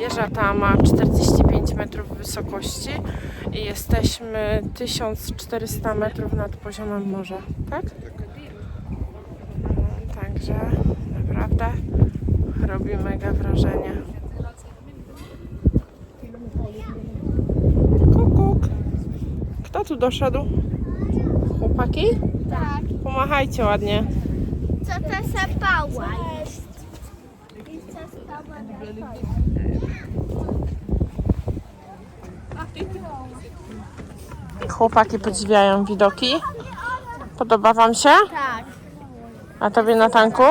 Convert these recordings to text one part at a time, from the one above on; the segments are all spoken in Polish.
Wieża ta ma 45 metrów wysokości i jesteśmy 1400 metrów nad poziomem morza, tak? Także naprawdę robi mega wrażenie. Kukuk. Kto tu doszedł? Chłopaki? Tak. Pomachajcie ładnie. Co to za pała jest? I co stała na Chłopaki podziwiają widoki. Podoba wam się? Tak. A tobie na tanku?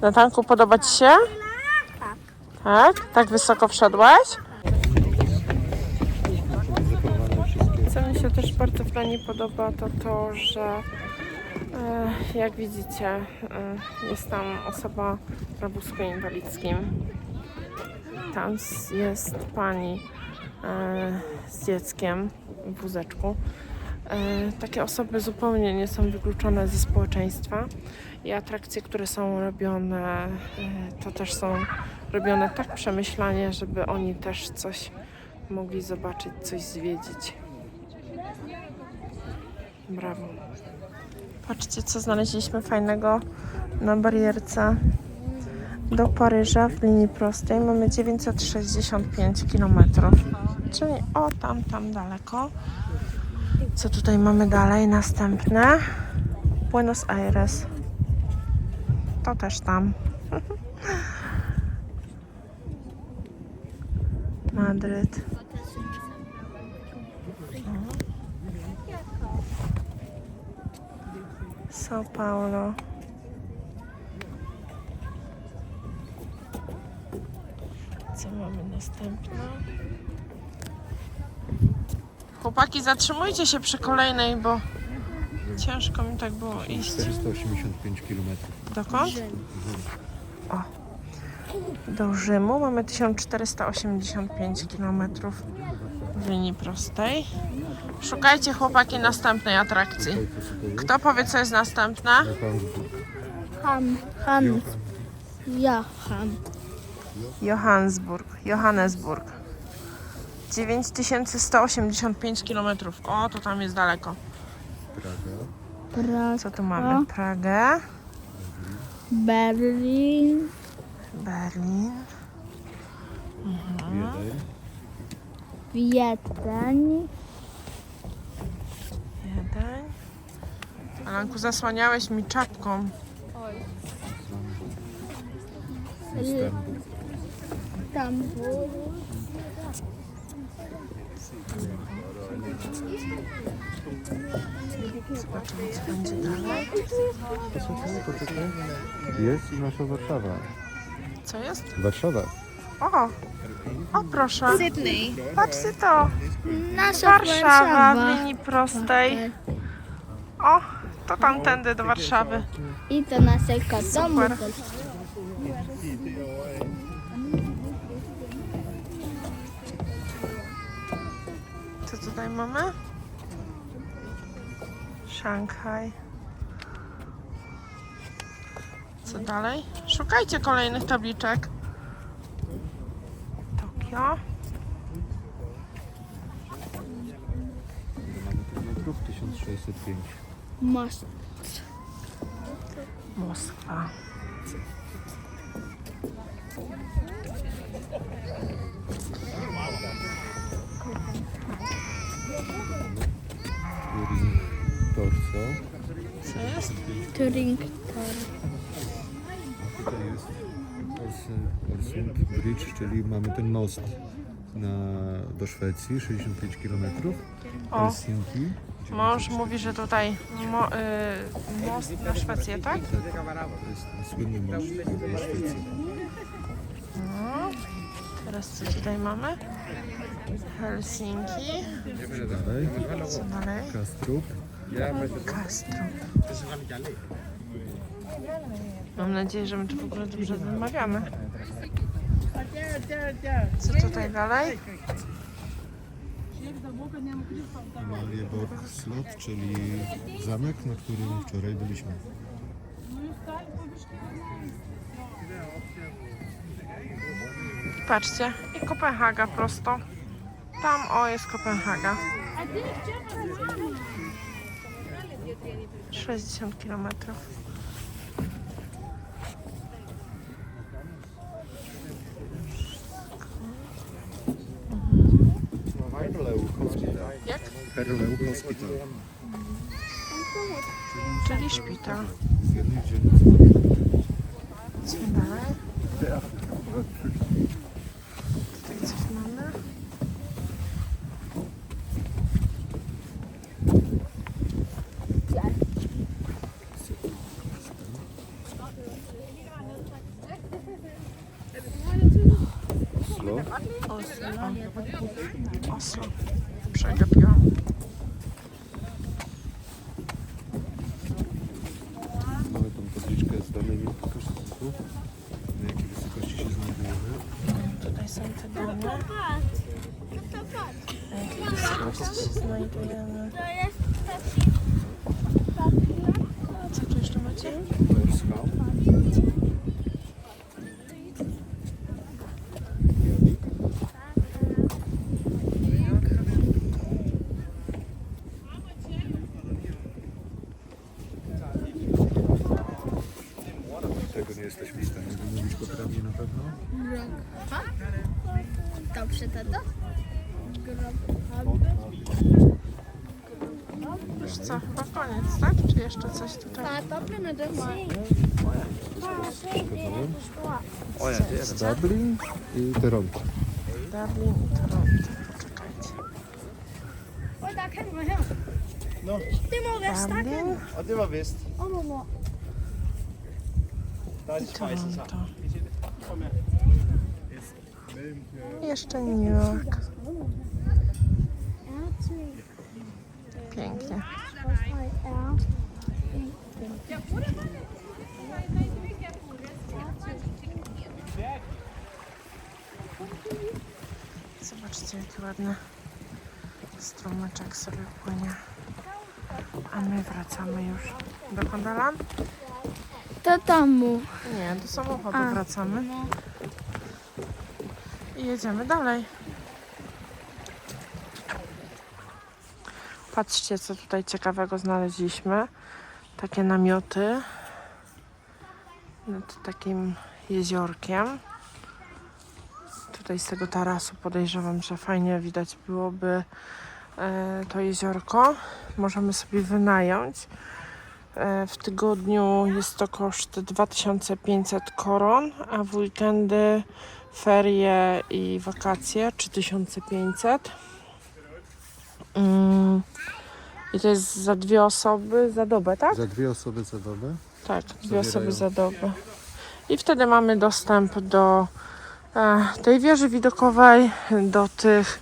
Na tanku podoba ci się? Tak. Tak? Tak wysoko wszedłeś? Co mi się też bardzo w Danii podoba, to to, że jak widzicie, e, jest tam osoba na wózku inwalidzkim. Tam jest pani e, z dzieckiem w wózeczku. E, Takie osoby zupełnie nie są wykluczone ze społeczeństwa i atrakcje, które są robione, e, to też są robione tak przemyślanie, żeby oni też coś mogli zobaczyć, coś zwiedzić. Brawo. Patrzcie, co znaleźliśmy fajnego na barierce do Paryża w linii prostej. Mamy 965 km, czyli o tam, tam daleko. Co tutaj mamy dalej? Następne. Buenos Aires. To też tam. Madryt. São Paulo. Co mamy następne? Chłopaki, zatrzymujcie się przy kolejnej, bo ciężko mi tak było iść. 485 km. Dokąd? O. Do Rzymu mamy 1485 km w linii prostej. Szukajcie chłopaki następnej atrakcji. Kto powie, co jest następna? Han. Han. Ja, Han. Johannesburg. Johannesburg. 9185 km. O, to tam jest daleko. Praga. Praga. Co tu mamy? Pragę, Berlin. Berlin, Wiedeń. Wiedeń. Alanku, zasłaniałeś mi czapką. Istanbul. Stambul. Zobaczymy, co będzie dalej. Poczekaj, poczekaj. Jest i nasza Warszawa. Co jest? Warszawa. O! O, proszę. Sydney. Patrzcie to. Nasza Warszawa w linii prostej. O, to tamtędy do Warszawy. I to naszego domu. Super. Co tutaj mamy? Szanghaj. Co dalej? Szukajcie kolejnych tabliczek. Mamy kilometrów? 1605. Most. Moskwa. Turing Torso. Co jest? Turing. A tutaj jest Orsund Bridge, czyli mamy ten most na, do Szwecji, 65 km. O. Helsinki. Mąż mówi, że tutaj mo, y, most na Szwecję, tak? To jest ten słynny most na Szwecji. No. Teraz co tutaj mamy? Helsinki. Dalej. Co dalej? Kastrup. Castro. Mam nadzieję, że my tu w ogóle dobrze wymawiamy. Co tutaj dalej? Malieborg Slot, czyli zamek, na którym wczoraj byliśmy. patrzcie, i Kopenhaga prosto. Tam, o, jest Kopenhaga. 60 kilometrów. Jak? Herlew Hospital. Czyli szpital. Z jednej dzielnicy. Co dalej? Tutaj coś mamy. Oslo. Oslo. Przegapiłam. Mamy tą tabliczkę z danymi pokaźników. Na jakiej wysokości się znajdujemy. Tutaj są te dane. No to patrz. Na jakiej wysokości się znajdujemy. To jest taki... taki... Co tu jeszcze macie? Werschau. Jawik. Tego nie jesteśmy w stanie wymówić poprawnie na pewno. Dobrze, tato? Już co, chyba koniec, tak? Czy jeszcze coś tutaj? Tato, będę Dublin i Toronto. Dublin i Toronto. Poczekajcie. Oj, kan du være her. Nå. Det må være stakken. Dublin Og det var vist. Åh, mormor. Der er i de spejset Toronto. Jeszcze New York. Pięknie. Zobaczcie, jaki ładny strumyczek sobie płynie. A my wracamy już do Kondolan? Do domu. Nie, do samochodu A. wracamy. I jedziemy dalej. Patrzcie, co tutaj ciekawego znaleźliśmy. Takie namioty nad takim jeziorkiem. Tutaj z tego tarasu podejrzewam, że fajnie widać byłoby e, to jeziorko. Możemy sobie wynająć. E, W tygodniu jest to koszt 2500 koron, a w weekendy, ferie i wakacje 3500. Mm. I to jest za dwie osoby za dobę, tak? Za dwie osoby za dobę. Tak, dwie Zawierają. osoby za dobę. I wtedy mamy dostęp do e, tej wieży widokowej, do tych,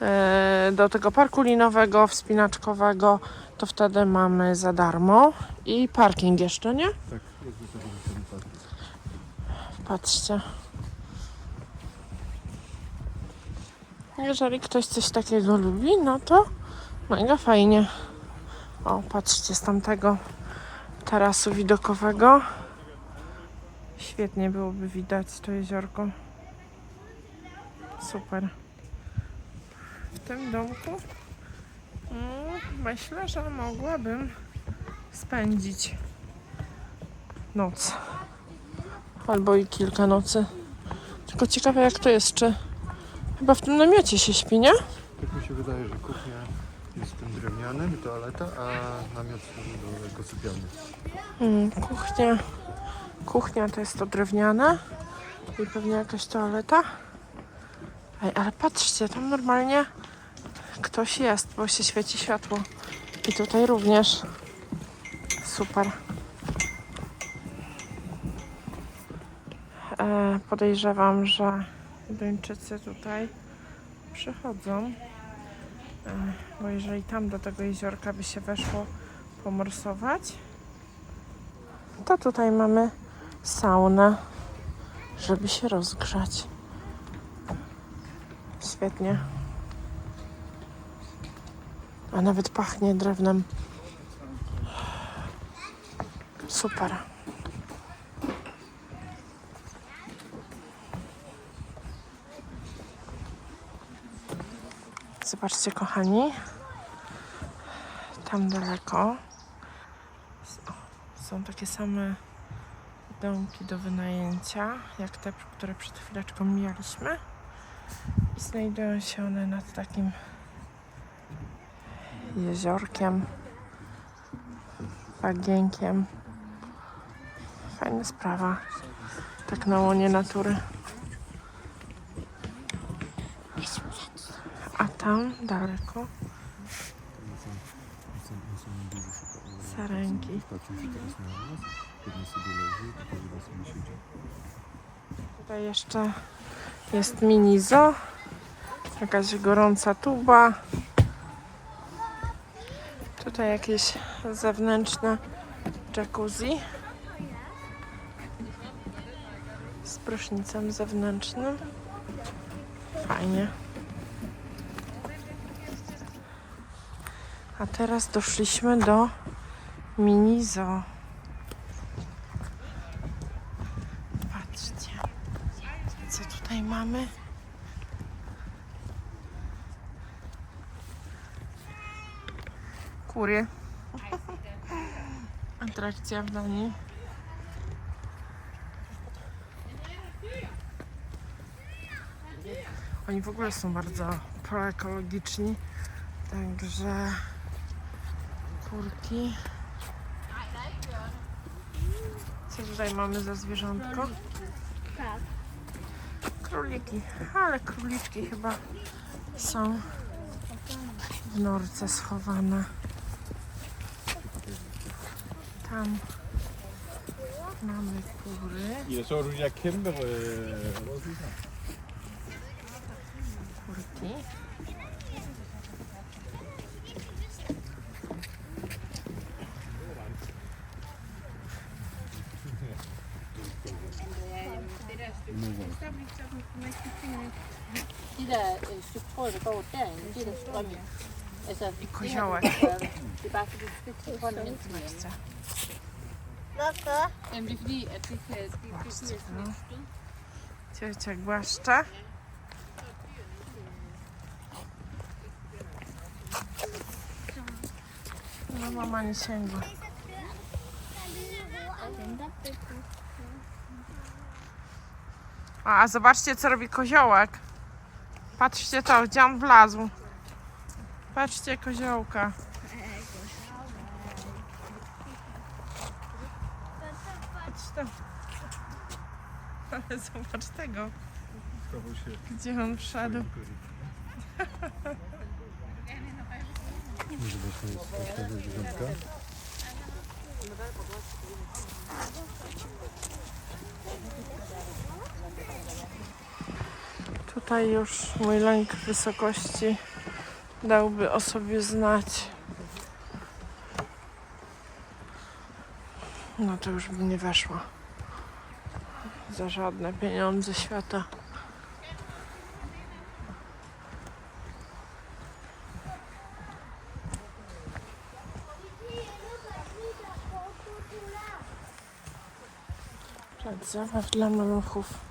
e, do tego parku linowego, wspinaczkowego. To wtedy mamy za darmo. I parking jeszcze, nie? Tak, jakby to był ten park. Patrzcie. Jeżeli ktoś coś takiego lubi, no to mega fajnie. O, patrzcie z tamtego tarasu widokowego. Świetnie byłoby widać to jeziorko. Super. W tym domku mm, myślę, że mogłabym spędzić noc albo i kilka nocy. Tylko ciekawe jak to jest, czy chyba w tym namiocie się śpi, nie? Tak mi się wydaje, że kuchnia jest tym drewnianym, toaleta, a namiot do jako sypialni. Mm, kuchnia. Kuchnia to jest to drewniane i pewnie jakaś toaleta. Ej, ale patrzcie, tam normalnie ktoś jest, bo się świeci światło. I tutaj również. Super. E, podejrzewam, że Duńczycy tutaj przychodzą. Bo jeżeli tam do tego jeziorka by się weszło pomorsować, to tutaj mamy saunę, żeby się rozgrzać. Świetnie. A nawet pachnie drewnem. Super. Zobaczcie, kochani. Tam daleko są takie same domki do wynajęcia, jak te, które przed chwileczką mijaliśmy. I znajdują się one nad takim jeziorkiem, bagienkiem. Fajna sprawa. Tak na łonie natury. A tam daleko sarenki. Tutaj jeszcze jest mini zoo. Jakaś gorąca tuba. Tutaj jakieś zewnętrzne jacuzzi. Z prysznicem zewnętrznym. Fajnie. A teraz doszliśmy do mini zoo. Patrzcie. Co tutaj mamy? Kury. Atrakcja w Danii. Oni w ogóle są bardzo proekologiczni, także kurki. Co tutaj mamy za zwierzątko? Tak. Króliki, ale króliczki chyba są w norce schowane. Tam mamy kury, kæmpe øh, røde fisker. kurki. I koziołek. no. Ciocia głaszcze. No mama nie sięgła. A, zobaczcie co robi koziołek. Patrzcie to, gdzie on wlazł. Patrzcie koziołka. Patrz to. Ale zobacz tego, gdzie on wszedł. Zwierzątka. Tutaj już mój lęk wysokości dałby o sobie znać. No to już by nie weszło. Za żadne pieniądze świata. Zabaw dla maluchów.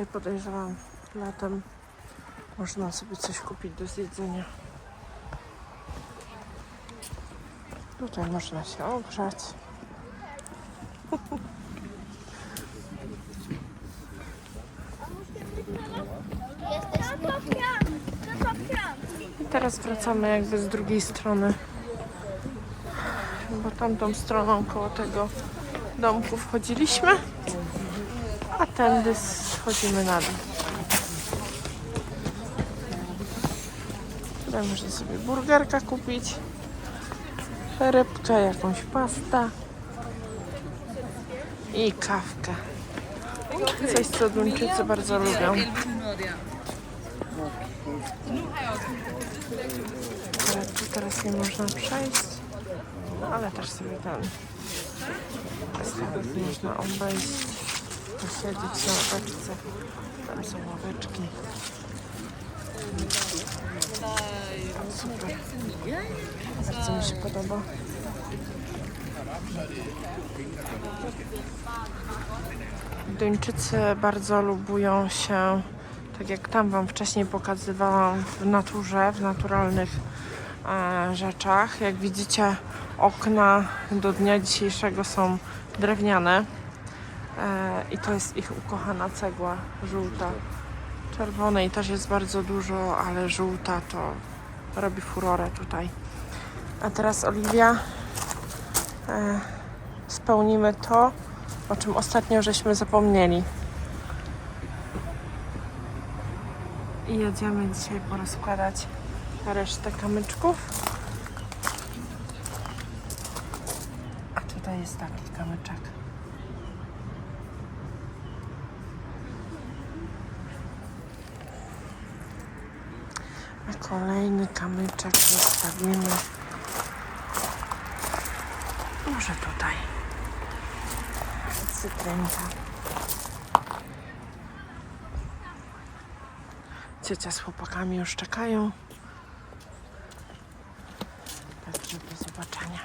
Tutaj podejrzewam latem można sobie coś kupić do zjedzenia. Tutaj można się ogrzać. I teraz wracamy jakby z drugiej strony. Bo tamtą stroną koło tego domku wchodziliśmy, a tędy schodzimy na dół. Tutaj można sobie burgerka kupić, rybkę, jakąś pastę i kawkę. Coś, co Duńczycy bardzo lubią. Ale tu teraz nie można przejść, ale też sobie ten można obejść, posiedzieć na ławeczce. Tam są ławeczki. Super. Bardzo mi się podoba. Duńczycy bardzo lubują się, tak jak tam Wam wcześniej pokazywałam, w naturze, w naturalnych e, rzeczach. Jak widzicie, okna do dnia dzisiejszego są drewniane e, i to jest ich ukochana cegła żółta. Czerwonej też jest bardzo dużo, ale żółta to robi furorę tutaj. A teraz Oliwia, e, spełnimy to, o czym ostatnio żeśmy zapomnieli. I jedziemy dzisiaj porozkładać resztę kamyczków. A tutaj jest taki kamyczek. Kolejny kamyczek zostawimy może tutaj. Cytrynka. Ciocia z chłopakami już czekają. Także do zobaczenia.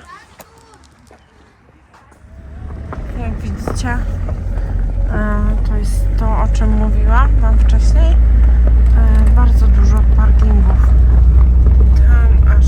Jak widzicie, e, to jest to, o czym mówiłam Wam wcześniej bardzo dużo parkingów. Tam aż